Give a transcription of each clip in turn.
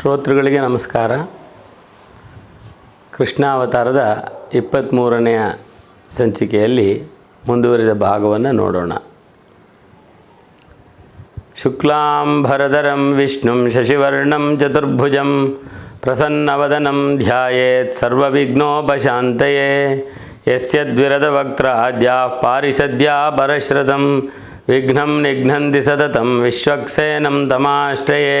ಶ್ರೋತೃಗಳಿಗೆ ನಮಸ್ಕಾರ. ಕೃಷ್ಣಾವತಾರದ ಇಪ್ಪತ್ತ್ಮೂರನೆಯ ಸಂಚಿಕೆಯಲ್ಲಿ ಮುಂದುವರಿದ ಭಾಗವನ್ನು ನೋಡೋಣ. ಶುಕ್ಲಾಂಬರಧರಂ ವಿಷ್ಣುಂ ಶಶಿವರ್ಣಂ ಚತುರ್ಭುಜಂ ಪ್ರಸನ್ನವದನಂ ಧ್ಯಾಯೇತ್ ಸರ್ವವಿಘ್ನೋಪಶಾಂತಯೇ. ಯಸ್ಯದ್ವಿರದವಕ್ರಾದ್ಯಾಃ ಪಾರಿಷದ್ಯಾ ಪರಶ್ರತಂ ವಿಘ್ನಂ ನಿಘ್ನಂತಿ ಸತತಂ ವಿಶ್ವಕ್ಸೇನಂ ತಮಾಶ್ರಯೇ.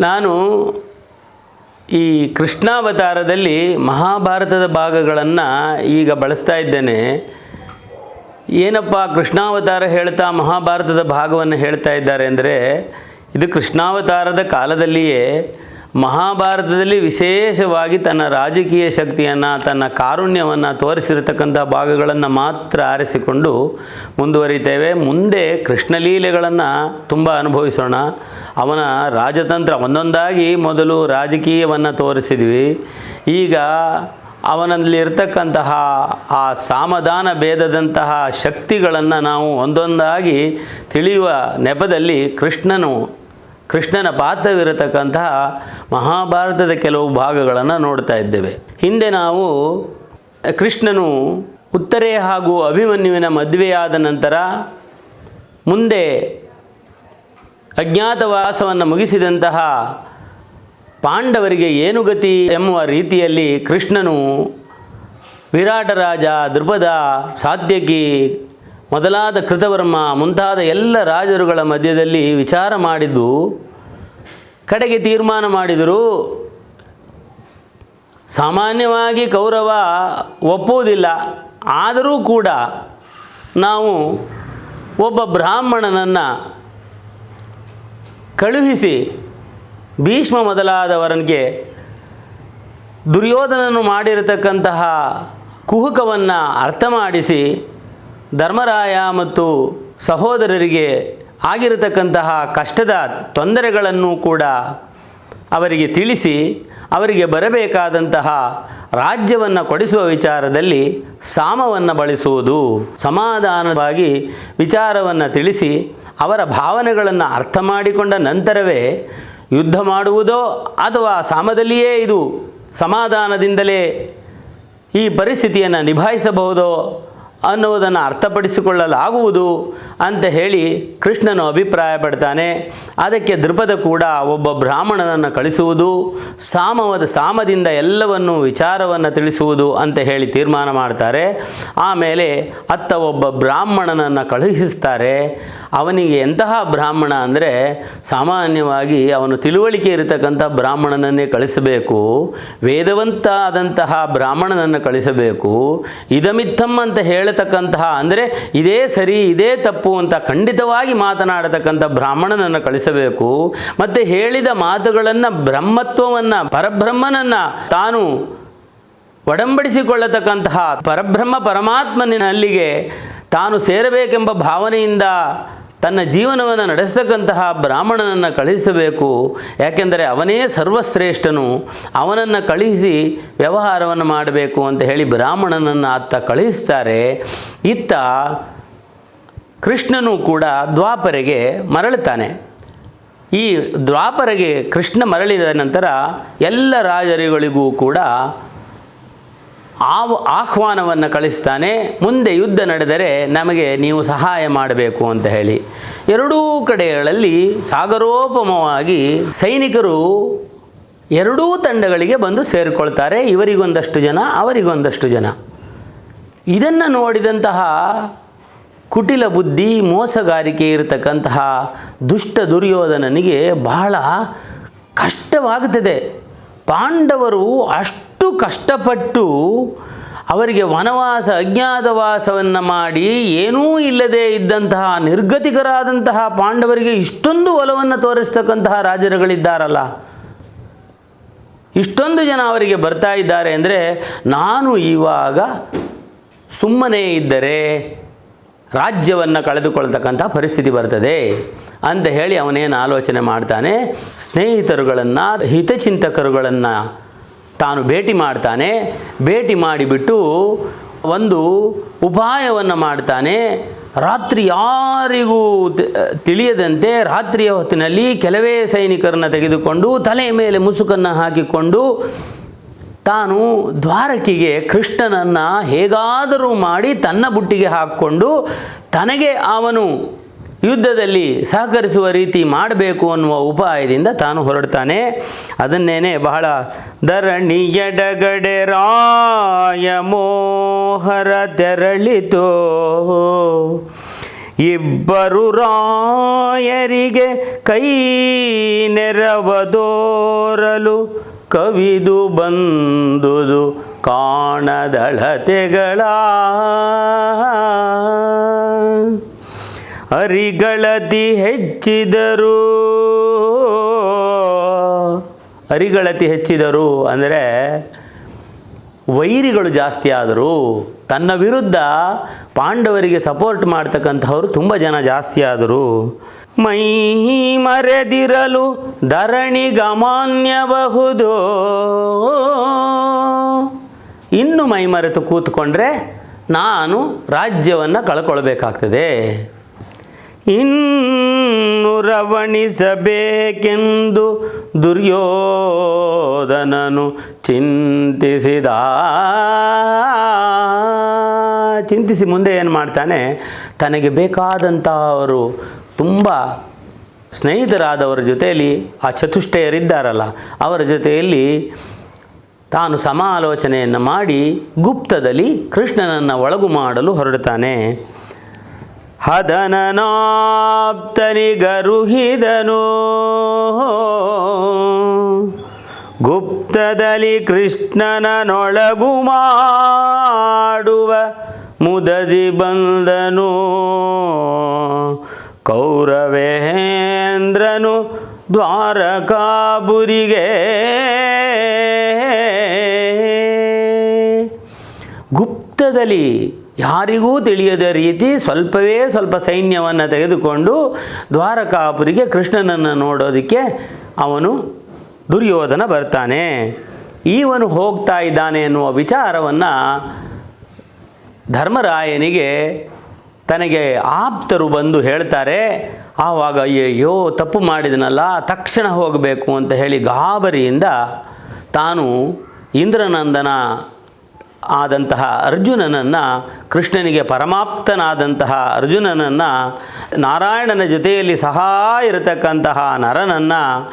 ನಾನು ಈ ಕೃಷ್ಣಾವತಾರದಲ್ಲಿ ಮಹಾಭಾರತದ ಭಾಗಗಳನ್ನು ಈಗ ಬಳಸ್ತಾ ಇದ್ದೇನೆ. ಏನಪ್ಪ ಕೃಷ್ಣಾವತಾರ ಹೇಳ್ತಾ ಮಹಾಭಾರತದ ಭಾಗವನ್ನು ಹೇಳ್ತಾ ಇದ್ದಾರೆ ಅಂದರೆ, ಇದು ಕೃಷ್ಣಾವತಾರದ ಕಾಲದಲ್ಲಿಯೇ ಮಹಾಭಾರತದಲ್ಲಿ ವಿಶೇಷವಾಗಿ ತನ್ನ ರಾಜಕೀಯ ಶಕ್ತಿಯನ್ನು, ತನ್ನ ಕಾರುಣ್ಯವನ್ನು ತೋರಿಸಿರತಕ್ಕಂಥ ಭಾಗಗಳನ್ನು ಮಾತ್ರ ಆರಿಸಿಕೊಂಡು ಮುಂದುವರಿತೇವೆ. ಮುಂದೆ ಕೃಷ್ಣಲೀಲೆಗಳನ್ನು ತುಂಬ ಅನುಭವಿಸೋಣ. ಅವನ ರಾಜತಂತ್ರ ಒಂದೊಂದಾಗಿ ಮೊದಲು ರಾಜಕೀಯವನ್ನು ತೋರಿಸಿದ್ವಿ. ಈಗ ಅವನಲ್ಲಿರ್ತಕ್ಕಂತಹ ಆ ಸಾಮಧಾನ ಭೇದದಂತಹ ಶಕ್ತಿಗಳನ್ನು ನಾವು ಒಂದೊಂದಾಗಿ ತಿಳಿಯುವ ನೆಪದಲ್ಲಿ ಕೃಷ್ಣನು ಕೃಷ್ಣನ ಪಾತ್ರವಿರತಕ್ಕಂತಹ ಮಹಾಭಾರತದ ಕೆಲವು ಭಾಗಗಳನ್ನು ನೋಡ್ತಾ ಇದ್ದೇವೆ. ಹಿಂದೆ ನಾವು ಕೃಷ್ಣನು ಉತ್ತರೆ ಹಾಗೂ ಅಭಿಮನ್ಯುವಿನ ಮದುವೆಯಾದ ನಂತರ ಮುಂದೆ ಅಜ್ಞಾತವಾಸವನ್ನು ಮುಗಿಸಿದಂತಹ ಪಾಂಡವರಿಗೆ ಏನು ಗತಿ ಎಂಬ ರೀತಿಯಲ್ಲಿ ಕೃಷ್ಣನು ವಿರಾಟರಾಜ ದೃಪದ ಸಾತ್ಯಕಿ ಮೊದಲಾದ ಕೃತವರ್ಮ, ಮುಂತಾದ ಎಲ್ಲ ರಾಜರುಗಳ ಮಧ್ಯದಲ್ಲಿ ವಿಚಾರ ಮಾಡಿದ್ದು, ಕಡೆಗೆ ತೀರ್ಮಾನ ಮಾಡಿದರು ಸಾಮಾನ್ಯವಾಗಿ ಕೌರವ ಒಪ್ಪುವುದಿಲ್ಲ. ಆದರೂ ಕೂಡ ನಾವು ಒಬ್ಬ ಬ್ರಾಹ್ಮಣನನ್ನು ಕಳುಹಿಸಿ ಭೀಷ್ಮ ಮೊದಲಾದವರನಿಗೆ ದುರ್ಯೋಧನನು ಮಾಡಿರತಕ್ಕಂತಹ ಕುಹುಕವನ್ನು ಅರ್ಥ ಮಾಡಿಸಿ ಧರ್ಮರಾಯ ಮತ್ತು ಸಹೋದರರಿಗೆ ಆಗಿರತಕ್ಕಂತಹ ಕಷ್ಟದ ತೊಂದರೆಗಳನ್ನು ಕೂಡ ಅವರಿಗೆ ತಿಳಿಸಿ, ಅವರಿಗೆ ಬರಬೇಕಾದಂತಹ ರಾಜ್ಯವನ್ನು ಕೊಡಿಸುವ ವಿಚಾರದಲ್ಲಿ ಸಾಮವನ್ನು ಬಳಸುವುದು, ಸಮಾಧಾನವಾಗಿ ವಿಚಾರವನ್ನು ತಿಳಿಸಿ, ಅವರ ಭಾವನೆಗಳನ್ನು ಅರ್ಥ ಮಾಡಿಕೊಂಡ ನಂತರವೇ ಯುದ್ಧ ಮಾಡುವುದೋ ಅಥವಾ ಸಾಮದಲ್ಲಿಯೇ ಇದು ಸಮಾಧಾನದಿಂದಲೇ ಈ ಪರಿಸ್ಥಿತಿಯನ್ನು ನಿಭಾಯಿಸಬಹುದೋ ಅನ್ನುವುದನ್ನು ಅರ್ಥಪಡಿಸಿಕೊಳ್ಳಲಾಗುವುದು. ಅಂತ ಹೇಳಿ ಕೃಷ್ಣನು ಅಭಿಪ್ರಾಯ ಪಡ್ತಾನೆ ಅದಕ್ಕೆ ದೃಪದ ಕೂಡ ಒಬ್ಬ ಬ್ರಾಹ್ಮಣನನ್ನು ಕಳಿಸುವುದು, ಸಾಮವದ, ಸಾಮದಿಂದ ಎಲ್ಲವನ್ನು ವಿಚಾರವನ್ನು ತಿಳಿಸುವುದು ಅಂತ ಹೇಳಿ ತೀರ್ಮಾನ ಮಾಡ್ತಾರೆ. ಆಮೇಲೆ ಅತ್ತ ಒಬ್ಬ ಬ್ರಾಹ್ಮಣನನ್ನು ಕಳುಹಿಸ್ತಾರೆ. ಅವನಿಗೆ ಎಂತಹ ಬ್ರಾಹ್ಮಣ ಅಂದರೆ ಸಾಮಾನ್ಯವಾಗಿ ಅವನು ತಿಳುವಳಿಕೆ ಇರತಕ್ಕಂಥ ಬ್ರಾಹ್ಮಣನನ್ನೇ ಕಳಿಸಬೇಕು. ವೇದವಂತ ಆದಂತಹ ಬ್ರಾಹ್ಮಣನನ್ನು ಕಳಿಸಬೇಕು. ಇದಮಿತ್ತಂ ಅಂತ ಹೇಳತಕ್ಕಂತಹ ಅಂದರೆ ಇದೇ ಸರಿ, ಇದೇ ತಪ್ಪು ಅಂತ ಖಂಡಿತವಾಗಿ ಮಾತನಾಡತಕ್ಕಂಥ ಬ್ರಾಹ್ಮಣನನ್ನು ಕಳಿಸಬೇಕು. ಮತ್ತು ಹೇಳಿದ ಮಾತುಗಳನ್ನು, ಬ್ರಹ್ಮತ್ವವನ್ನು, ಪರಬ್ರಹ್ಮನನ್ನು ತಾನು ಒಡಂಬಡಿಸಿಕೊಳ್ಳತಕ್ಕಂತಹ ಪರಬ್ರಹ್ಮ ಪರಮಾತ್ಮನಲ್ಲಿಗೆ ತಾನು ಸೇರಬೇಕೆಂಬ ಭಾವನೆಯಿಂದ ತನ್ನ ಜೀವನವನ್ನು ನಡೆಸತಕ್ಕಂತಹ ಬ್ರಾಹ್ಮಣನನ್ನು ಕಳಿಸಬೇಕು. ಯಾಕೆಂದರೆ ಅವನೇ ಸರ್ವಶ್ರೇಷ್ಠನು. ಅವನನ್ನು ಕಳುಹಿಸಿ ವ್ಯವಹಾರವನ್ನು ಮಾಡಬೇಕು ಅಂತ ಹೇಳಿ ಬ್ರಾಹ್ಮಣನನ್ನು ಅತ್ತ ಕಳುಹಿಸ್ತಾರೆ ಇತ್ತ ಕೃಷ್ಣನು ಕೂಡ ದ್ವಾಪರೆಗೆ ಮರಳುತ್ತಾನೆ. ಈ ದ್ವಾಪರೆಗೆ ಕೃಷ್ಣ ಮರಳಿದ ನಂತರ ಎಲ್ಲ ರಾಜರುಗಳಿಗೂ ಕೂಡ ಆವ್, ಆಹ್ವಾನವನ್ನು ಕಳಿಸ್ತಾನೆ. ಮುಂದೆ ಯುದ್ಧ ನಡೆದರೆ ನಮಗೆ ನೀವು ಸಹಾಯ ಮಾಡಬೇಕು ಅಂತ ಹೇಳಿ. ಎರಡೂ ಕಡೆಗಳಲ್ಲಿ ಸಾಗರೋಪಮವಾಗಿ ಸೈನಿಕರು ಎರಡೂ ತಂಡಗಳಿಗೆ ಬಂದು ಸೇರಿಕೊಳ್ತಾರೆ. ಇವರಿಗೊಂದಷ್ಟು ಜನ, ಅವರಿಗೊಂದಷ್ಟು ಜನ. ಇದನ್ನು ನೋಡಿದಂತಹ ಕುಟಿಲ ಬುದ್ಧಿ ಮೋಸಗಾರಿಕೆ ಇರತಕ್ಕಂತಹ ದುಷ್ಟ ದುರ್ಯೋಧನನಿಗೆ ಬಹಳ ಕಷ್ಟವಾಗುತ್ತದೆ. ಪಾಂಡವರು ಅಷ್ಟು ಕಷ್ಟಪಟ್ಟು ಅವರಿಗೆ ವನವಾಸ, ಅಜ್ಞಾತವಾಸವನ್ನು ಮಾಡಿ ಏನೂ ಇಲ್ಲದೆ ಇದ್ದಂತಹ ನಿರ್ಗತಿಕರಾದಂತಹ ಪಾಂಡವರಿಗೆ ಇಷ್ಟೊಂದು ಒಲವನ್ನು ತೋರಿಸ್ತಕ್ಕಂತಹ ರಾಜರುಗಳಿದ್ದಾರಲ್ಲ. ಇಷ್ಟೊಂದು ಜನ ಅವರಿಗೆ ಬರ್ತಾ ಇದ್ದಾರೆ ಅಂದರೆ ನಾನು ಇವಾಗ ಸುಮ್ಮನೆ ಇದ್ದರೆ ರಾಜ್ಯವನ್ನು ಕಳೆದುಕೊಳ್ತಕ್ಕಂಥ ಪರಿಸ್ಥಿತಿ ಬರ್ತದೆ ಅಂತ ಹೇಳಿ ಅವನೇನು ಆಲೋಚನೆ ಮಾಡ್ತಾನೆ. ಸ್ನೇಹಿತರುಗಳನ್ನು, ಹಿತಚಿಂತಕರುಗಳನ್ನು ತಾನು ಭೇಟಿ ಮಾಡ್ತಾನೆ. ಭೇಟಿ ಮಾಡಿಬಿಟ್ಟು ಒಂದು ಉಪಾಯವನ್ನು ಮಾಡ್ತಾನೆ. ರಾತ್ರಿ ಯಾರಿಗೂ ತಿಳಿಯದಂತೆ ರಾತ್ರಿಯ ಹೊತ್ತಿನಲ್ಲಿ ಕೆಲವೇ ಸೈನಿಕರನ್ನು ತೆಗೆದುಕೊಂಡು ತಲೆಯ ಮೇಲೆ ಮುಸುಕನ್ನು ಹಾಕಿಕೊಂಡು ತಾನು ದ್ವಾರಕಿಗೆ ಕೃಷ್ಣನನ್ನು ಹೇಗಾದರೂ ಮಾಡಿ ತನ್ನ ಬುಟ್ಟಿಗೆ ಹಾಕ್ಕೊಂಡು ತನಗೆ ಅವನು ಯುದ್ಧದಲ್ಲಿ ಸಹಕರಿಸುವ ರೀತಿ ಮಾಡಬೇಕು ಅನ್ನುವ ಉಪಾಯದಿಂದ ತಾನು ಹೊರಡ್ತಾನೆ. ಅದನ್ನೇನೆ ಬಹಳ ಧರಣಿಯಡಗಡೆ ರಾಯ ಮೋಹರ ತೆರಳಿತೋ. ಇಬ್ಬರು ರಾಯರಿಗೆ ಕೈ ನೆರವದೋರಲು ಕವಿದು ಬಂದುದು ಕಾಣದಳತೆಗಳ ಅರಿಗಳತಿ ಹೆಚ್ಚಿದರು. ಅರಿಗಳತಿ ಹೆಚ್ಚಿದರು ಅಂದರೆ ವೈರಿಗಳು ಜಾಸ್ತಿ ಆದರು ತನ್ನ ವಿರುದ್ಧ ಪಾಂಡವರಿಗೆ ಸಪೋರ್ಟ್ ಮಾಡ್ತಕ್ಕಂಥವ್ರು ತುಂಬ ಜನ ಜಾಸ್ತಿ ಆದರು ಮೈ ಮರೆದಿರಲು ಧರಣಿ ಗಮಾನ್ಯಬಹುದು? ಇನ್ನು ಮೈ ಮರೆತು ಕೂತ್ಕೊಂಡ್ರೆ ನಾನು ರಾಜ್ಯವನ್ನು ಕಳ್ಕೊಳ್ಬೇಕಾಗ್ತದೆ. ಇನ್ನು ರವಣಿಸಬೇಕೆಂದು ದುರ್ಯೋಧನನು ಚಿಂತಿಸಿದ. ಚಿಂತಿಸಿ ಮುಂದೆ ಏನು ಮಾಡ್ತಾನೆ? ತನಗೆ ಬೇಕಾದಂಥವರು ತುಂಬ ಸ್ನೇಹಿತರಾದವರ ಜೊತೆಯಲ್ಲಿ ಆ ಚತುಷ್ಟಯರಿದ್ದಾರಲ್ಲ, ಅವರ ಜೊತೆಯಲ್ಲಿ ತಾನು ಸಮಾಲೋಚನೆಯನ್ನು ಮಾಡಿ ಗುಪ್ತದಲ್ಲಿ ಕೃಷ್ಣನನ್ನು ಒಳಗು ಮಾಡಲು ಹೊರಡುತ್ತಾನೆ. ಹದನನಾಪ್ತನಿಗರುಹಿದನು. ಗುಪ್ತದಲ್ಲಿ ಕೃಷ್ಣನನೊಳಗು ಮಾಡುವ ಮುದದಿ ಬಂದನು. ಕೌರವೇಂದ್ರನು ದ್ವಾರಕಾಪುರಿಗೆ ಗುಪ್ತದಲ್ಲಿ ಯಾರಿಗೂ ತಿಳಿಯದ ರೀತಿ ಸ್ವಲ್ಪವೇ ಸ್ವಲ್ಪ ಸೈನ್ಯವನ್ನು ತೆಗೆದುಕೊಂಡು ದ್ವಾರಕಾಪುರಿಗೆ ಕೃಷ್ಣನನ್ನು ನೋಡೋದಕ್ಕೆ ಅವನು ದುರ್ಯೋಧನ ಬರ್ತಾನೆ. ಈವನು ಹೋಗ್ತಾ ಇದ್ದಾನೆ ಎನ್ನುವ ವಿಚಾರವನ್ನು ಧರ್ಮರಾಯನಿಗೆ ತನಗೆ ಆಪ್ತರು ಬಂದು ಹೇಳ್ತಾರೆ, ಆವಾಗ, ಅಯ್ಯಯ್ಯೋ, ತಪ್ಪು ಮಾಡಿದನಲ್ಲ, ತಕ್ಷಣ ಹೋಗಬೇಕು, ಅಂತ ಹೇಳಿ ಗಾಬರಿಯಿಂದ ತಾನು ಇಂದ್ರನಂದನ ಆದಂತಹ ಅರ್ಜುನನನ್ನು, ಕೃಷ್ಣನಿಗೆ ಪರಮಾಪ್ತನಾದಂತಹ ಅರ್ಜುನನನ್ನು, ನಾರಾಯಣನ ಜೊತೆಯಲ್ಲಿ ಸಹಾ ಇರತಕ್ಕಂತಹ ನರನನ್ನು,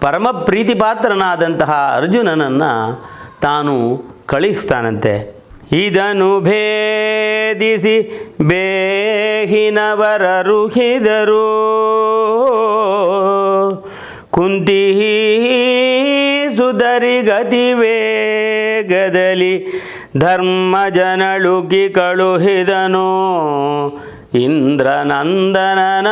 ಪರಮ ಪ್ರೀತಿಪಾತ್ರನಾದಂತಹ ಅರ್ಜುನನನ್ನು ತಾನು ಕಳಿಸ್ತಾನಂತೆ. ಇದನು ಭೇದಿಸಿ ಬೇಹಿನವರರುಹಿದರು ಕುಂತಿ ಸುಧರಿ ಗತಿ ವೇಗದಲ್ಲಿ ಧರ್ಮ ಜನಳುಗಿ ಕಳುಹಿದನು. ಇಂದ್ರನಂದನನ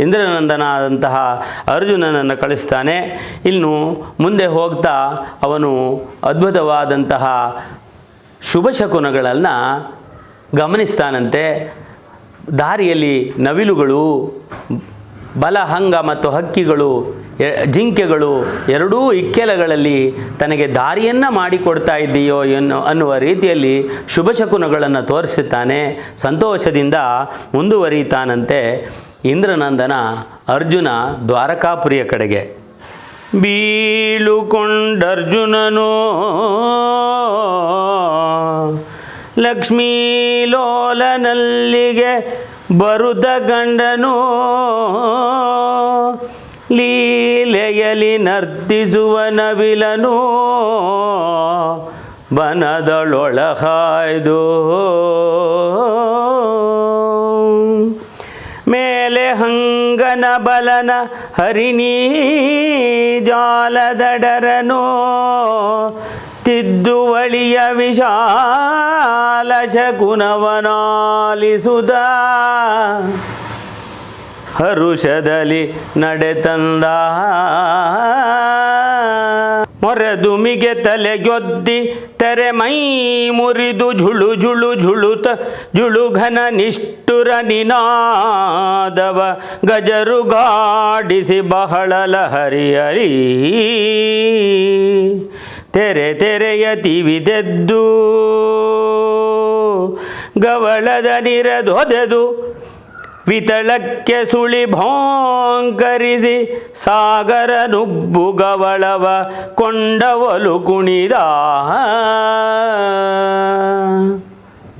ಇಂದ್ರನಂದನಾದಂತಹ ಅರ್ಜುನನನ್ನು ಕಳಿಸ್ತಾನೆ. ಇನ್ನು ಮುಂದೆ ಹೋಗ್ತಾ ಅವನು ಅದ್ಭುತವಾದಂತಹ ಶುಭ ಶಕುನಗಳನ್ನು ಗಮನಿಸ್ತಾನಂತೆ. ದಾರಿಯಲ್ಲಿ ನವಿಲುಗಳು, ಬಲಹಂಗ ಮತ್ತು ಹಕ್ಕಿಗಳು ಜಿಂಕೆಗಳು ಎರಡೂ ಇಕ್ಕೆಲಗಳಲ್ಲಿ ತನಗೆ ದಾರಿಯನ್ನು ಮಾಡಿಕೊಡ್ತಾ ಇದ್ದೀಯೋ ಎನ್ನು, ಅನ್ನುವ ರೀತಿಯಲ್ಲಿ ಶುಭ ಶಕುನಗಳನ್ನು ತೋರಿಸುತ್ತಾನೆ. ಸಂತೋಷದಿಂದ ಮುಂದುವರಿತಾನಂತೆ ಇಂದ್ರನಂದನ ಅರ್ಜುನ ದ್ವಾರಕಾಪುರಿಯ ಕಡೆಗೆ. ಬೀಳುಕೊಂಡರ್ಜುನನು ಲಕ್ಷ್ಮೀಲೋಲನಲ್ಲಿಗೆ ಬರುದ ಗಂಡನು ಲೀಲೆಯಲಿ ನರ್ತಿಸುವ ನವಿಲನು ಬನದಳೊಳಹಾಯ್ದು ಹಂಗನ ಬಲನ ಹರಿಣೀ ಜಾಲದಡರನು ತಿದ್ದುವಳಿಯ ವಿಶಾಲ ಶಕುನವನಾಲಿಸುದ. ಹರುಷದಲ್ಲಿ ನಡೆತಂದ ಮೊರೆದುಮಿಗೆ ತಲೆಗೊದ್ದಿ ತೆರೆ ಮೈ ಮುರಿದು ಝುಳು ಝುಳು ಝುಳುತ ಘನ ನಿಷ್ಠುರ ನಿನಾದವ. ಗಜರು ಗಾಡಿಸಿ ಬಹಳ ಲಹರಿಯಲಿ. ತೆರೆ ತೆರೆಯ ತಿವಿದೆದ್ದು. ಗವಳದ ನಿರದೊದೆದು ವಿತಳಕ್ಕೆ ಸುಳಿ ಭೋಂಕರಿಸಿ ಸಾಗರ ನುಬ್ಬುಗವಳವ ಕೊಂಡವಲು ಕುಣಿದ.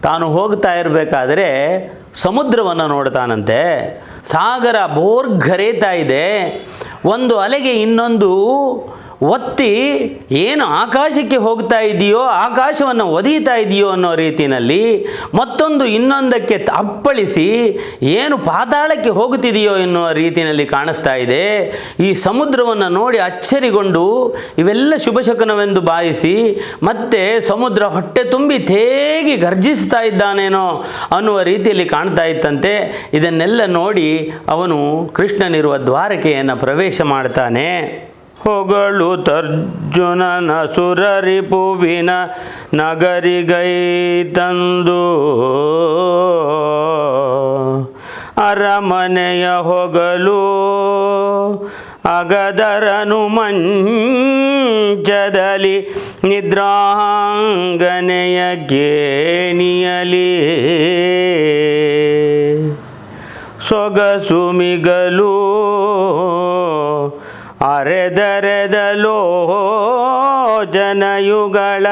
ತಾನು ಹೋಗ್ತಾ ಇರಬೇಕಾದ್ರೆ ಸಮುದ್ರವನ್ನು ನೋಡ್ತಾನಂತೆ. ಸಾಗರ ಬೋರ್ಗರೇತಾ ಇದೆ. ಒಂದು ಅಲೆಗೆ ಇನ್ನೊಂದು ಒತ್ತಿ ಏನು ಆಕಾಶಕ್ಕೆ ಹೋಗ್ತಾ ಇದೆಯೋ, ಆಕಾಶವನ್ನು ಒದೀತಾ ಇದೆಯೋ ಅನ್ನೋ ರೀತಿಯಲ್ಲಿ ಮತ್ತೊಂದು ಇನ್ನೊಂದಕ್ಕೆ ಅಪ್ಪಳಿಸಿ ಏನು ಪಾತಾಳಕ್ಕೆ ಹೋಗುತ್ತಿದೆಯೋ ಎನ್ನುವ ರೀತಿಯಲ್ಲಿ ಕಾಣಿಸ್ತಾ ಇದೆ. ಈ ಸಮುದ್ರವನ್ನು ನೋಡಿ ಅಚ್ಚರಿಗೊಂಡು ಇವೆಲ್ಲ ಶುಭಶಕನವೆಂದು ಭಾವಿಸಿ ಮತ್ತೆ ಸಮುದ್ರ ಹೊಟ್ಟೆ ತುಂಬಿ ತೇಗಿ ಗರ್ಜಿಸ್ತಾ ಇದ್ದಾನೇನೋ ಅನ್ನುವ ರೀತಿಯಲ್ಲಿ ಕಾಣ್ತಾ ಇತ್ತಂತೆ. ಇದನ್ನೆಲ್ಲ ನೋಡಿ ಅವನು ಕೃಷ್ಣನಿರುವ ದ್ವಾರಕೆಯನ್ನು ಪ್ರವೇಶ ಮಾಡ್ತಾನೆ. ಹೊಗಳು ತರ್ಜುನನ ನಗರಿಗೈ ತಂದು ಅರಮನೆಯ ಹೊಗಲು ಅಗದರನು ಮಂಚದಲ್ಲಿ ನಿದ್ರಾಂಗನೆಯ ಗೇಣಿಯಲಿ ಸೊಗಸು ಮಿಗಲು ಅರೆದರೆದಲೋ ಜನಯುಗಳ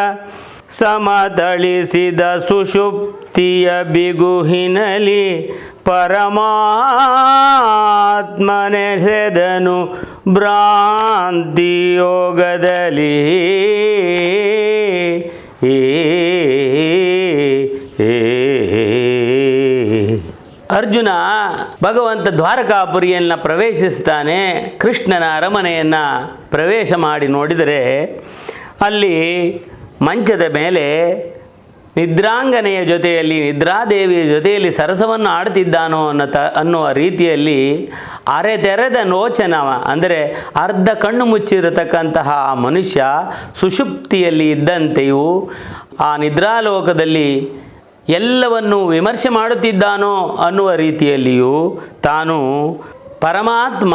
ಸಮದಳಿಸಿದ ಸುಷುಪ್ತಿಯ ಬಿಗುಹಿನಲಿ ಪರಮಾತ್ಮನೆಸೆದನು ಭ್ರಾಂತಿಯೋಗದಲ್ಲಿ. ಏ ಏ ಅರ್ಜುನ ಭಗವಂತ ದ್ವಾರಕಾಪುರಿಯನ್ನು ಪ್ರವೇಶಿಸ್ತಾನೆ ಕೃಷ್ಣನ ಅರಮನೆಯನ್ನು ಪ್ರವೇಶ ಮಾಡಿ ನೋಡಿದರೆ ಅಲ್ಲಿ ಮಂಚದ ಮೇಲೆ ನಿದ್ರಾಂಗನೆಯ ಜೊತೆಯಲ್ಲಿ ನಿದ್ರಾದೇವಿಯ ಜೊತೆಯಲ್ಲಿ ಸರಸವನ್ನು ಆಡ್ತಿದ್ದಾನೋ ಅನ್ನೋ ತ ಅನ್ನುವ ರೀತಿಯಲ್ಲಿ ಅರೆತೆರೆದ ನೋಚನವ ಅಂದರೆ ಅರ್ಧ ಕಣ್ಣು ಮುಚ್ಚಿರತಕ್ಕಂತಹ ಆ ಮನುಷ್ಯ ಸುಷುಪ್ತಿಯಲ್ಲಿ ಇದ್ದಂತೆಯೂ ಆ ನಿದ್ರಾಲೋಕದಲ್ಲಿ ಎಲ್ಲವನ್ನು ವಿಮರ್ಶೆ ಮಾಡುತ್ತಿದ್ದಾನೋ ಅನ್ನುವ ರೀತಿಯಲ್ಲಿಯೂ ತಾನು ಪರಮಾತ್ಮ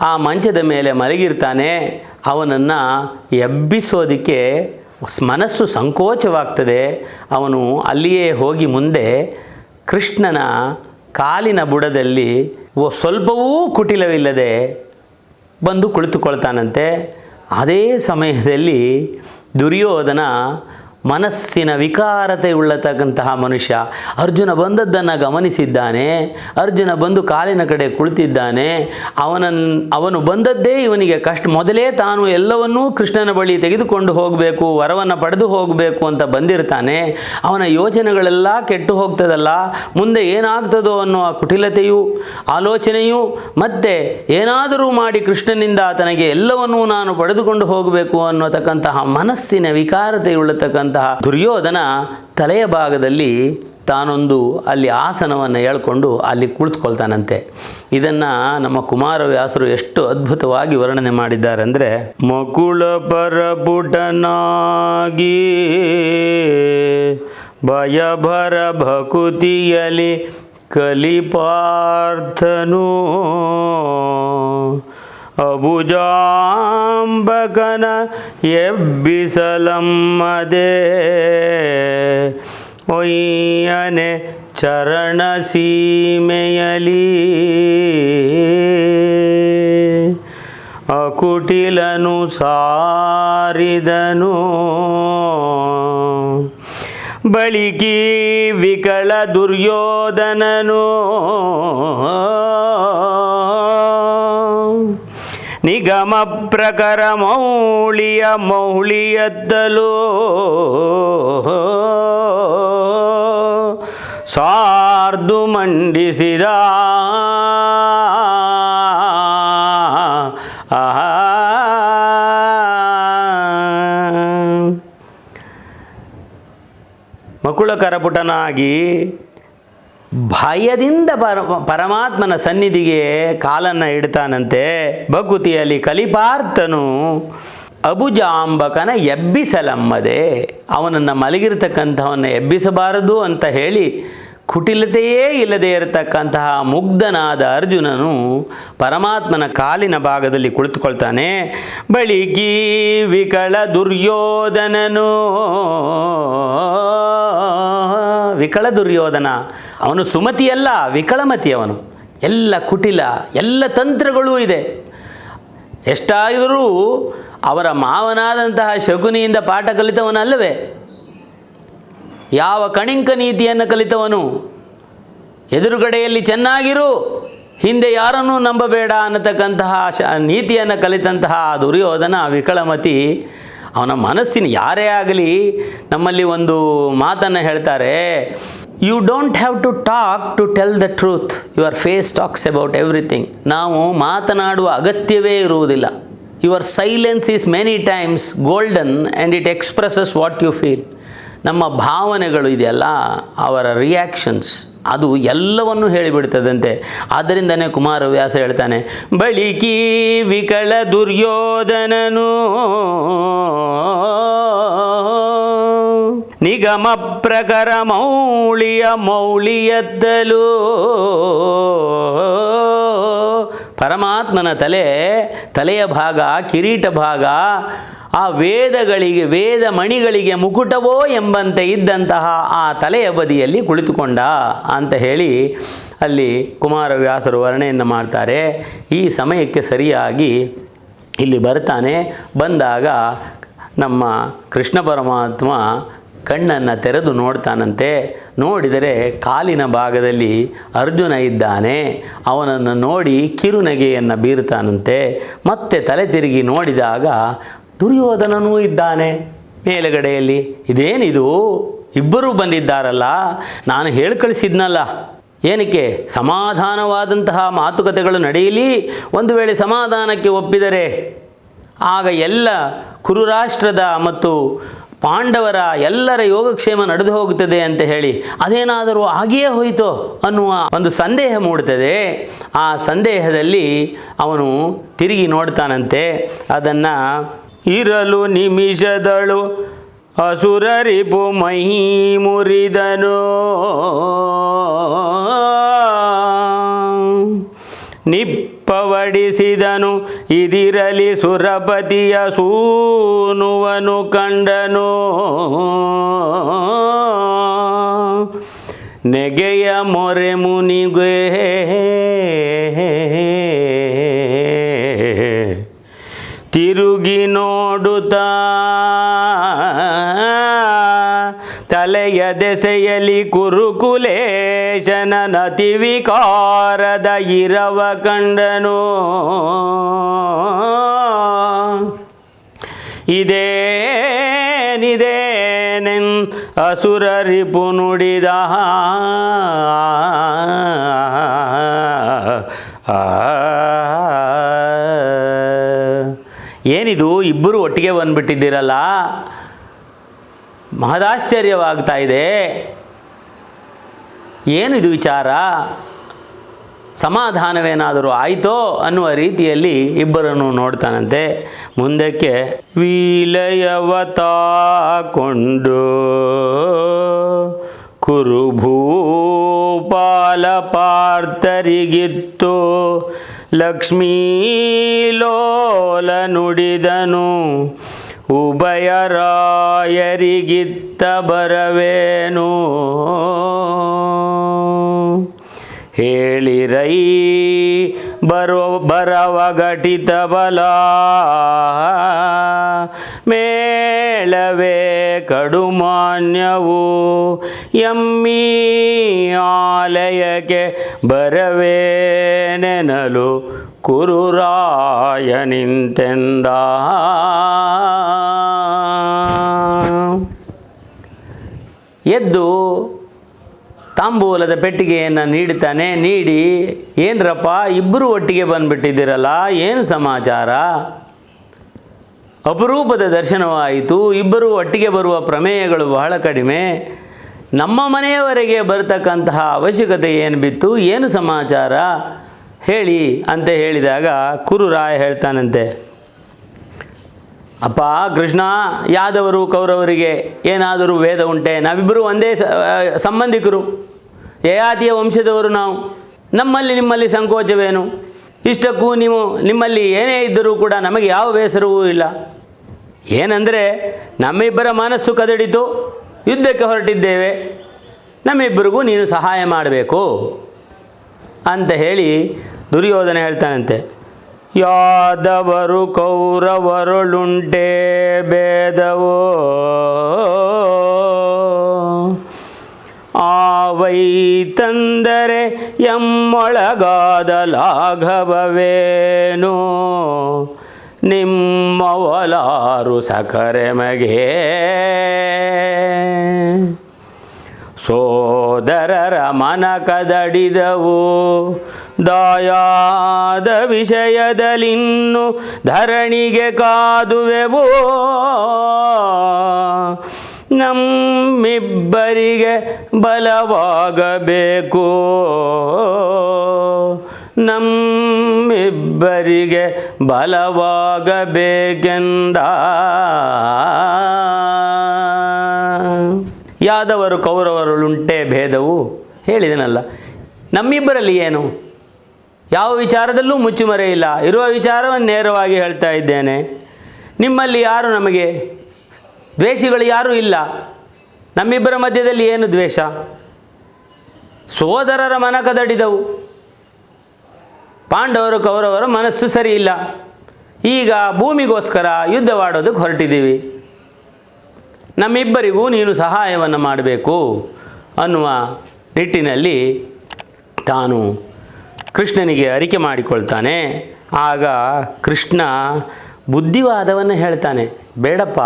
ಆ ಮಂಚದ ಮೇಲೆ ಮಲಗಿರ್ತಾನೆ, ಅವನನ್ನು ಎಬ್ಬಿಸೋದಕ್ಕೆ ಮನಸ್ಸು ಸಂಕೋಚವಾಗ್ತದೆ. ಅವನು ಅಲ್ಲಿಯೇ ಹೋಗಿ ಮುಂದೆ ಕೃಷ್ಣನ ಕಾಲಿನ ಬುಡದಲ್ಲಿ ಸ್ವಲ್ಪವೂ ಕುಟಿಲವಿಲ್ಲದೆ ಬಂದು ಕುಳಿತುಕೊಳ್ತಾನಂತೆ. ಅದೇ ಸಮಯದಲ್ಲಿ ದುರ್ಯೋಧನ ಮನಸ್ಸಿನ ವಿಕಾರತೆ ಉಳ್ಳತಕ್ಕಂತಹ ಮನುಷ್ಯ ಅರ್ಜುನ ಬಂದದ್ದನ್ನು ಗಮನಿಸಿದ್ದಾನೆ, ಅರ್ಜುನ ಬಂದು ಕಾಲಿನ ಕಡೆ ಕುಳಿತಿದ್ದಾನೆ ಅವನ ಅವನು ಬಂದದ್ದೇ ಇವನಿಗೆ ಕಷ್ಟ, ಮೊದಲೇ ತಾನು ಎಲ್ಲವನ್ನೂ ಕೃಷ್ಣನ ಬಳಿ ತೆಗೆದುಕೊಂಡು ಹೋಗಬೇಕು, ವರವನ್ನು ಪಡೆದು ಹೋಗಬೇಕು ಅಂತ ಬಂದಿರ್ತಾನೆ, ಅವನ ಯೋಚನೆಗಳೆಲ್ಲ ಕೆಟ್ಟು ಹೋಗ್ತದಲ್ಲ, ಮುಂದೆ ಏನಾಗ್ತದೋ ಅನ್ನೋ ಆ ಕುಟಿಲತೆಯು, ಆಲೋಚನೆಯು, ಮತ್ತೆ ಏನಾದರೂ ಮಾಡಿ ಕೃಷ್ಣನಿಂದ ತನಗೆ ಎಲ್ಲವನ್ನೂ ನಾನು ಪಡೆದುಕೊಂಡು ಹೋಗಬೇಕು ಅನ್ನೋತಕ್ಕಂತಹ ಮನಸ್ಸಿನ ವಿಕಾರತೆಯುಳ್ಳತಕ್ಕಂತಹ ದುರ್ಯೋಧನ ತಲೆಯ ಭಾಗದಲ್ಲಿ ತಾನೊಂದು ಅಲ್ಲಿ ಆಸನವನ್ನು ಹೇಳ್ಕೊಂಡು ಅಲ್ಲಿ ಕುಳಿತುಕೊಳ್ತಾನಂತೆ. ಇದನ್ನು ನಮ್ಮ ಕುಮಾರವ್ಯಾಸರು ಎಷ್ಟು ಅದ್ಭುತವಾಗಿ ವರ್ಣನೆ ಮಾಡಿದ್ದಾರೆ ಅಂದರೆ ಮಕುಳ ಪರಪುಟನಾಗಿ ಭಯಭರ ಭಕುತಿಯಲಿ ಕಲಿಪಾರ್ಥನು. ಅಬುಜಾಂಬಕನ ಎಬ್ಬಿಸಲಮ್ಮದೆ. ಒಯ್ಯನೆ ಚರಣ ಸೀಮೆಯಲಿ. ಅಕುಟಿಲನು ಸಾರಿದನು. ಬಳಿಕಿ ವಿಕಳ ದುರ್ಯೋಧನನು. ನಿಗಮ ಪ್ರಕರ ಮೌಳಿಯ ಮೌಳಿಯದ್ದಲು. ಸಾರ್ದು ಮಂಡಿಸಿದ. ಮಕುಳ ಕರಪುಟನಾಗಿ ಭಯದಿಂದ ಪರ, ಪರಮಾತ್ಮನ ಸನ್ನಿಧಿಗೆ ಕಾಲನ್ನು ಇಡ್ತಾನಂತೆ. ಭಕುತಿಯಲ್ಲಿ ಕಲಿಪಾರ್ಥನು ಅಬುಜಾಂಬಕನ ಎಬ್ಬಿಸಲಮ್ಮದೆ. ಅವನನ್ನು ಮಲಗಿರ್ತಕ್ಕಂಥವನ್ನ ಎಬ್ಬಿಸಬಾರದು ಅಂತ ಹೇಳಿ ಕುಟಿಲತೆಯೇ ಇಲ್ಲದೆ ಇರತಕ್ಕಂತಹ ಮುಗ್ಧನಾದ ಅರ್ಜುನನು ಪರಮಾತ್ಮನ ಕಾಲಿನ ಭಾಗದಲ್ಲಿ ಕುಳಿತುಕೊಳ್ತಾನೆ, ಬಳಿಕಿ ವಿಕಳ ದುರ್ಯೋಧನನು. ವಿಕಳ ದುರ್ಯೋಧನ, ಅವನು ಸುಮತಿಯಲ್ಲ ವಿಕಳಮತಿ ಅವನು ಎಲ್ಲ ಕುಟಿಲ, ಎಲ್ಲ ತಂತ್ರಗಳೂ ಇದೆ. ಎಷ್ಟಾದರೂ ಅವರ ಮಾವನಾದಂತಹ ಶಕುನಿಯಿಂದ ಪಾಠ ಕಲಿತವನಲ್ಲವೇ? ಯಾವ ಕಣಿಂಕ ನೀತಿಯನ್ನು ಕಲಿತವನು? ಎದುರುಗಡೆಯಲ್ಲಿ ಚೆನ್ನಾಗಿರು, ಹಿಂದೆ ಯಾರನ್ನೂ ನಂಬಬೇಡ ಅನ್ನತಕ್ಕಂತಹ ಶ, ನೀತಿಯನ್ನು ಕಲಿತಂತಹ ದುರ್ಯೋಧನ ವಿಕಳಮತಿ, ಅವನ ಮನಸ್ಸಿನ ಯಾರೇ ಆಗಲಿ ನಮ್ಮಲ್ಲಿ ಒಂದು ಮಾತನ್ನು ಹೇಳ್ತಾರೆ you don't have to talk to tell the truth your face talks about everything ನಾವು ಮಾತನಾಡುವ ಅಗತ್ಯವೇ ಇರುವುದಿಲ್ಲ. Your silence is many times golden and it expresses what you feel ನಮ್ಮ ಭಾವನೆಗಳು ಇದೆಯಲ್ಲ, ಅವರ ರಿಯಾಕ್ಷನ್ಸ್ ಅದು ಎಲ್ಲವನ್ನು ಹೇಳಿಬಿಡ್ತದಂತೆ. ಆದ್ದರಿಂದನೇ ಕುಮಾರವ್ಯಾಸ ಹೇಳ್ತಾನೆ, ಬಳಿಕಿ ವಿಕಳ ದುರ್ಯೋಧನನು ನಿಗಮ ಪ್ರಕರ ಮೌಳಿಯ ಮೌಳಿಯದ್ದಲು ಪರಮಾತ್ಮನ ತಲೆ, ತಲೆಯ ಭಾಗ, ಕಿರೀಟ ಭಾಗ ಆ ವೇದಗಳಿಗೆ, ವೇದ ಮಣಿಗಳಿಗೆ ಮುಕುಟವೋ ಎಂಬಂತೆ ಇದ್ದಂತಹ ಆ ತಲೆಯ ಬದಿಯಲ್ಲಿ ಕುಳಿತುಕೊಂಡ ಅಂತ ಹೇಳಿ ಅಲ್ಲಿ ಕುಮಾರವ್ಯಾಸರು ವರ್ಣೆಯನ್ನು ಮಾಡ್ತಾರೆ. ಈ ಸಮಯಕ್ಕೆ ಸರಿಯಾಗಿ ಇಲ್ಲಿ ಬರ್ತಾನೆ. ಬಂದಾಗ ನಮ್ಮ ಕೃಷ್ಣ ಪರಮಾತ್ಮ ಕಣ್ಣನ್ನು ತೆರೆದು ನೋಡ್ತಾನಂತೆ. ನೋಡಿದರೆ ಕಾಲಿನ ಭಾಗದಲ್ಲಿ ಅರ್ಜುನ ಇದ್ದಾನೆ. ಅವನನ್ನು ನೋಡಿ ಕಿರುನಗೆಯನ್ನು ಬೀರುತ್ತಾನಂತೆ ಮತ್ತೆ ತಲೆ ತಿರುಗಿ ನೋಡಿದಾಗ ದುರ್ಯೋಧನನೂ ಇದ್ದಾನೆ. ಮೇಲುಗಡೆಯಲ್ಲಿ, ಇದೇನಿದು? ಇಬ್ಬರೂ ಬಂದಿದ್ದಾರಲ್ಲ? ನಾನು ಹೇಳಿ ಕಳಿಸಿದ್ನಲ್ಲ ಏನಕ್ಕೆ? ಸಮಾಧಾನವಾದಂತಹ ಮಾತುಕತೆಗಳು ನಡೆಯಲಿ? ಒಂದು ವೇಳೆ ಸಮಾಧಾನಕ್ಕೆ ಒಪ್ಪಿದರೆ? ಆಗ ಎಲ್ಲ ಕುರುರಾಷ್ಟ್ರದ ಮತ್ತು ಪಾಂಡವರ ಎಲ್ಲರ ಯೋಗಕ್ಷೇಮ ನಡೆದು ಹೋಗುತ್ತದೆ ಅಂತ ಹೇಳಿ, ಅದೇನಾದರೂ ಆಗಿಯೇ ಹೋಯಿತೋ? ಅನ್ನುವ ಒಂದು ಸಂದೇಹ ಮೂಡುತ್ತದೆ. ಆ ಸಂದೇಹದಲ್ಲಿ ಅವನು ತಿರುಗಿ ನೋಡ್ತಾನಂತೆ. ಅದನ್ನು ಇರಲು ನಿಮಿಷದಳು. ಅಸುರರಿಪು ಮಹಿ ಮುರಿದನು. ನಿಪ್ಪವಡಿಸಿದನು. ಇದಿರಲಿ ಸುರಪತಿಯ ಸೂನುವನು ಕಂಡನು. ನೆಗೆಯ ಮೊರೆ ಮುನಿಗೆ. ತಿರುಗಿ ನೋಡುತ್ತಾ ತಲೆಯ ದೆಸೆಯಲ್ಲಿ ಕುರುಕುಲೇಶನ ನತಿ ವಿಕಾರದ ಇರವ ಕಂಡನು ಇದೇನಿದೇನೆನ್ ಅಸುರ ರಿಪು ನುಡಿದ ಏನಿದು? ಇಬ್ಬರು ಒಟ್ಟಿಗೆ ಬಂದುಬಿಟ್ಟಿದ್ದೀರಲ್ಲ? ಮಹದಾಶ್ಚರ್ಯವಾಗ್ತಾ ಇದೆ. ಏನಿದು ವಿಚಾರ? ಸಮಾಧಾನವೇನಾದರೂ ಆಯಿತೋ ಅನ್ನುವ ರೀತಿಯಲ್ಲಿ ಇಬ್ಬರನ್ನು ನೋಡ್ತಾನಂತೆ. ಮುಂದಕ್ಕೆ ವೀಲಯವತಾಕೊಂಡು ಕುರುಭೂಪಾಲ ಪಾರ್ಥರಿಗಿತ್ತು ಲಕ್ಷ್ಮೀಲೋಲ ನುಡಿದನು ಉಭಯರಾಯರಿಗಿತ್ತ ಬರವೇನು? ಹೇಳಿರೈ ಬರೋ ಬರವ ಘಟಿತ ಬಲ. ಮೇಳವೇ ಕಡುಮಾನ್ಯವು ಎಮ್ಮಿ ಆಲಯಕ್ಕೆ ಬರವೇ ನೆನಲು ಕುರುರಾಯ ನಿಂತೆಂದ ಎದ್ದು ತಾಂಬೂಲದ ಪೆಟ್ಟಿಗೆಯನ್ನು ನೀಡುತ್ತಾನೆ ನೀಡಿ, ಏನರಪ್ಪ ಇಬ್ಬರು ಒಟ್ಟಿಗೆ ಬಂದುಬಿಟ್ಟಿದ್ದೀರಲ್ಲ, ಏನು ಸಮಾಚಾರ? ಅಪರೂಪದ ದರ್ಶನವಾಯಿತು. ಇಬ್ಬರು ಒಟ್ಟಿಗೆ ಬರುವ ಪ್ರಮೇಯಗಳು ಬಹಳ ಕಡಿಮೆ. ನಮ್ಮ ಮನೆಯವರೆಗೆ ಬರತಕ್ಕಂತಹ ಅವಶ್ಯಕತೆ ಏನು ಬಿತ್ತು? ಏನು ಸಮಾಚಾರ? ಹೇಳಿ ಅಂತ ಹೇಳಿದಾಗ ಕುರುರಾಯ ಹೇಳ್ತಾನಂತೆ. ಅಪ್ಪ, ಕೃಷ್ಣ, ಯಾದವರು, ಕೌರವರಿಗೆ ಏನಾದರೂ ವೇದ ಉಂಟೆ? ನಾವಿಬ್ಬರು ಒಂದೇ ಸಂಬಂಧಿಕರು. ಯಯಾತಿಯ ವಂಶದವರು ನಾವು. ನಮ್ಮಲ್ಲಿ ನಿಮ್ಮಲ್ಲಿ ಸಂಕೋಚವೇನು? ಇಷ್ಟಕ್ಕೂ ನೀವು ನಿಮ್ಮಲ್ಲಿ ಏನೇ ಇದ್ದರೂ ಕೂಡ ನಮಗೆ ಯಾವ ಬೇಸರವೂ ಇಲ್ಲ. ಏನಂದರೆ, ನಮ್ಮಿಬ್ಬರ ಮನಸ್ಸು ಕದಡಿತು, ಯುದ್ಧಕ್ಕೆ ಹೊರಟಿದ್ದೇವೆ. ನಮ್ಮಿಬ್ಬರಿಗೂ ನೀನು ಸಹಾಯ ಮಾಡಬೇಕು ಅಂತ ಹೇಳಿ ದುರ್ಯೋಧನ ಹೇಳ್ತಾನಂತೆ. ಯಾದವರು ಕೌರವರುಳುಂಟೆ ಭೇದವೋ? ಆವೈ ತಂದರೆ ಎಮ್ಮೊಳಗಾದ ಲಾಘವವೇನು ನಿಮ್ಮವಲಾರು ಸಕರೆಮಗೆ ಸೋದರರ ಮನ ಕದಡಿದವು. ದಾಯಾದ ವಿಷಯದಲ್ಲಿನ್ನು ಧರಣಿಗೆ ಕಾದುವೆವು. ನಮ್ಮಿಬ್ಬರಿಗೆ ಬಲವಾಗಬೇಕು. ನಮ್ಮಿಬ್ಬರಿಗೆ ಬಲವಾಗಬೇಕೆಂದ ಯಾದವರು ಕೌರವರುಳುಂಟೆ ಭೇದವು? ಹೇಳಿದನಲ್ಲ. ನಮ್ಮಿಬ್ಬರಲ್ಲಿ ಏನು? ಯಾವ ವಿಚಾರದಲ್ಲೂ ಮುಚ್ಚುಮರೆ ಇಲ್ಲ. ಇರುವ ವಿಚಾರವನ್ನು ನೇರವಾಗಿ ಹೇಳ್ತಾ ಇದ್ದೇನೆ. ನಿಮ್ಮಲ್ಲಿ ಯಾರು ನಮಗೆ ದ್ವೇಷಿಗಳು ಯಾರೂ ಇಲ್ಲ. ನಮ್ಮಿಬ್ಬರ ಮಧ್ಯದಲ್ಲಿ ಏನು ದ್ವೇಷ? ಸೋದರರ ಮನ ಕದಡಿದವು. ಪಾಂಡವರು ಕೌರವರ ಮನಸ್ಸು ಸರಿ ಇಲ್ಲ ಈಗ ಭೂಮಿಗೋಸ್ಕರ ಯುದ್ಧವಾಡೋದಕ್ಕೆ ಹೊರಟಿದ್ದೀವಿ. ನಮ್ಮಿಬ್ಬರಿಗೂ ನೀನು ಸಹಾಯವನ್ನು ಮಾಡಬೇಕು ಅನ್ನುವ ನಿಟ್ಟಿನಲ್ಲಿ ತಾನು ಕೃಷ್ಣನಿಗೆ ಅರಿಕೆ ಮಾಡಿಕೊಳ್ತಾನೆ. ಆಗ ಕೃಷ್ಣ ಬುದ್ಧಿವಾದವನ್ನು ಹೇಳ್ತಾನೆ. ಬೇಡಪ್ಪ,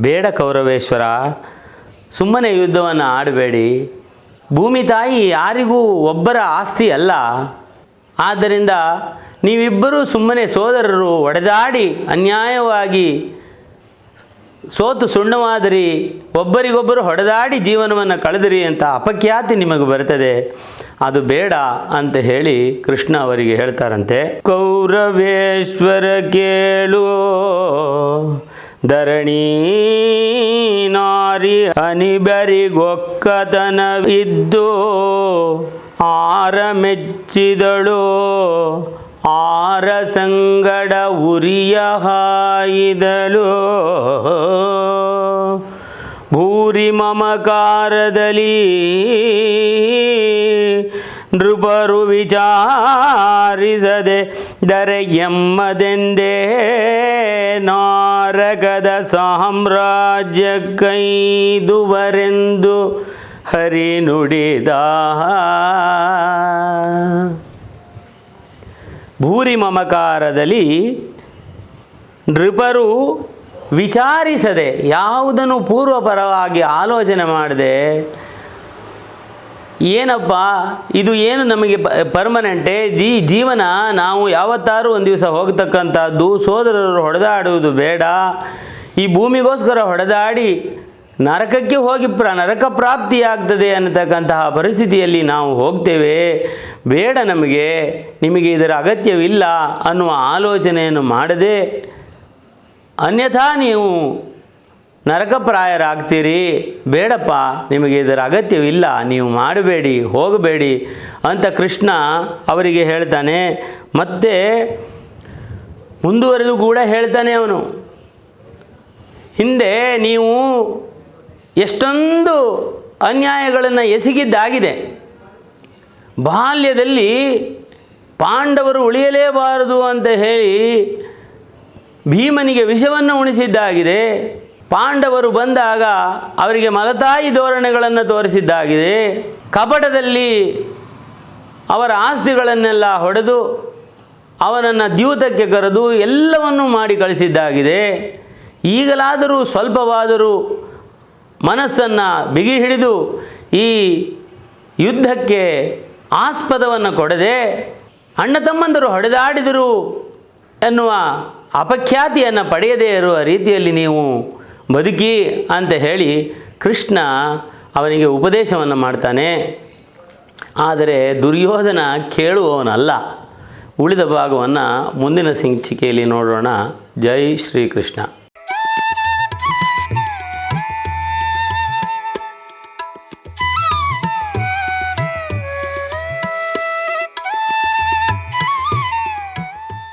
ಬೇಡ ಕೌರವೇಶ್ವರ, ಸುಮ್ಮನೆ ಯುದ್ಧವನ್ನು ಆಡಬೇಡಿ. ಭೂಮಿ ತಾಯಿ ಯಾರಿಗೂ ಒಬ್ಬರ ಆಸ್ತಿ ಅಲ್ಲ. ಆದ್ದರಿಂದ ನೀವಿಬ್ಬರೂ ಸುಮ್ಮನೆ ಸೋದರರು ಒಡೆದಾಡಿ ಅನ್ಯಾಯವಾಗಿ ಸೋತು ಸುಣ್ಣವಾದರಿ, ಒಬ್ಬರಿಗೊಬ್ಬರು ಹೊಡೆದಾಡಿ ಜೀವನವನ್ನು ಕಳೆದಿರಿ ಅಂತ ಅಪಖ್ಯಾತಿ ನಿಮಗೆ ಬರ್ತದೆ ಅದು ಬೇಡ ಅಂತ ಹೇಳಿ ಕೃಷ್ಣ ಅವರಿಗೆ ಹೇಳ್ತಾರಂತೆ. ಕೌರವೇಶ್ವರ ಕೇಳು, ಧರಣಿ ನಾರಿ ಅನಿಬರಿಗೊಕ್ಕತನವಿದ್ದು ಆರ ಮೆಚ್ಚಿದಳು ಆರ ಸಂಗಡ ಉರಿಯ ಹಾಯಿದಳು. ಭೂರಿ ಮಮಕಾರದಲ್ಲಿ ನೃಪರು ವಿಚಾರಿಸದೆ ದರೆ ಎಮ್ಮದೆಂದೇ ನಾರಗದ ಸಾಮ್ರಾಜ್ಯ ಕೈದುವರೆಂದು ಹರಿ ನುಡಿದ. ಭೂರಿ ಮಮಕಾರದಲ್ಲಿ ನೃಪರು ವಿಚಾರಿಸದೆ ಯಾವುದನ್ನು ಪೂರ್ವಪರವಾಗಿ ಆಲೋಚನೆ ಮಾಡದೆ, ಏನಪ್ಪ, ಇದು ಏನು ನಮಗೆ ಪರ್ಮನೆಂಟೆ ಜೀ, ಜೀವನ ನಾವು ಯಾವತ್ತಾರೂ ಒಂದು ದಿವಸ ಹೋಗ್ತಕ್ಕಂಥದ್ದು, ಸೋದರರು ಹೊಡೆದಾಡುವುದು ಬೇಡ, ಈ ಭೂಮಿಗೋಸ್ಕರ ಹೊಡೆದಾಡಿ ನರಕಕ್ಕೆ ಹೋಗಿ ಪ್ರ ನರಕ ಪ್ರಾಪ್ತಿಯಾಗ್ತದೆ ಅನ್ನತಕ್ಕಂತಹ ಪರಿಸ್ಥಿತಿಯಲ್ಲಿ ನಾವು ಹೋಗ್ತೇವೆ. ಬೇಡ ನಮಗೆ, ನಿಮಗೆ ಇದರ ಅಗತ್ಯವಿಲ್ಲ ಅನ್ನುವ ಆಲೋಚನೆಯನ್ನು ಮಾಡದೆ, ಅನ್ಯಥಾ ನೀವು ನರಕಪ್ರಾಯರಾಗ್ತೀರಿ. ಬೇಡಪ್ಪ, ನಿಮಗೆ ಇದರ ಅಗತ್ಯವಿಲ್ಲ, ನೀವು ಮಾಡಬೇಡಿ, ಹೋಗಬೇಡಿ ಅಂತ ಕೃಷ್ಣ ಅವರಿಗೆ ಹೇಳ್ತಾನೆ. ಮತ್ತೆ ಮುಂದುವರೆದು ಕೂಡ ಹೇಳ್ತಾನೆ ಅವನು. ಹಿಂದೆ ನೀವು ಎಷ್ಟೊಂದು ಅನ್ಯಾಯಗಳನ್ನು ಎಸಗಿದ್ದಾಗಿದೆ. ಬಾಲ್ಯದಲ್ಲಿ ಪಾಂಡವರು ಉಳಿಯಲೇಬಾರದು ಅಂತ ಹೇಳಿ ಭೀಮನಿಗೆ ವಿಷವನ್ನು ಉಣಿಸಿದ್ದಾಗಿದೆ. ಪಾಂಡವರು ಬಂದಾಗ ಅವರಿಗೆ ಮಲತಾಯಿ ಧೋರಣೆಗಳನ್ನು ತೋರಿಸಿದ್ದಾಗಿದೆ. ಕಪಟದಲ್ಲಿ ಅವರ ಆಸ್ತಿಗಳನ್ನೆಲ್ಲ ಹೊಡೆದು ಅವನನ್ನು ದ್ಯೂತಕ್ಕೆ ಕರೆದು ಎಲ್ಲವನ್ನೂ ಮಾಡಿ ಕಳಿಸಿದ್ದಾಗಿದೆ. ಈಗಲಾದರೂ ಸ್ವಲ್ಪವಾದರೂ ಮನಸ್ಸನ್ನು ಬಿಗಿ ಹಿಡಿದು ಈ ಯುದ್ಧಕ್ಕೆ ಆಸ್ಪದವನ್ನು ಕೊಡದೆ ಅಣ್ಣ ತಮ್ಮಂದರು ಹೊಡೆದಾಡಿದರು ಎನ್ನುವ ಅಪಖ್ಯಾತಿಯನ್ನು ಪಡೆಯದೇ ಇರುವ ರೀತಿಯಲ್ಲಿ ನೀವು ಬದುಕಿ ಅಂತ ಹೇಳಿ ಕೃಷ್ಣ ಅವನಿಗೆ ಉಪದೇಶವನ್ನು ಮಾಡ್ತಾನೆ. ಆದರೆ ದುರ್ಯೋಧನ ಕೇಳುವವನಲ್ಲ. ಉಳಿದ ಭಾಗವನ್ನು ಮುಂದಿನ ಸಂಚಿಕೆಯಲ್ಲಿ ನೋಡೋಣ. ಜೈ ಶ್ರೀಕೃಷ್ಣ.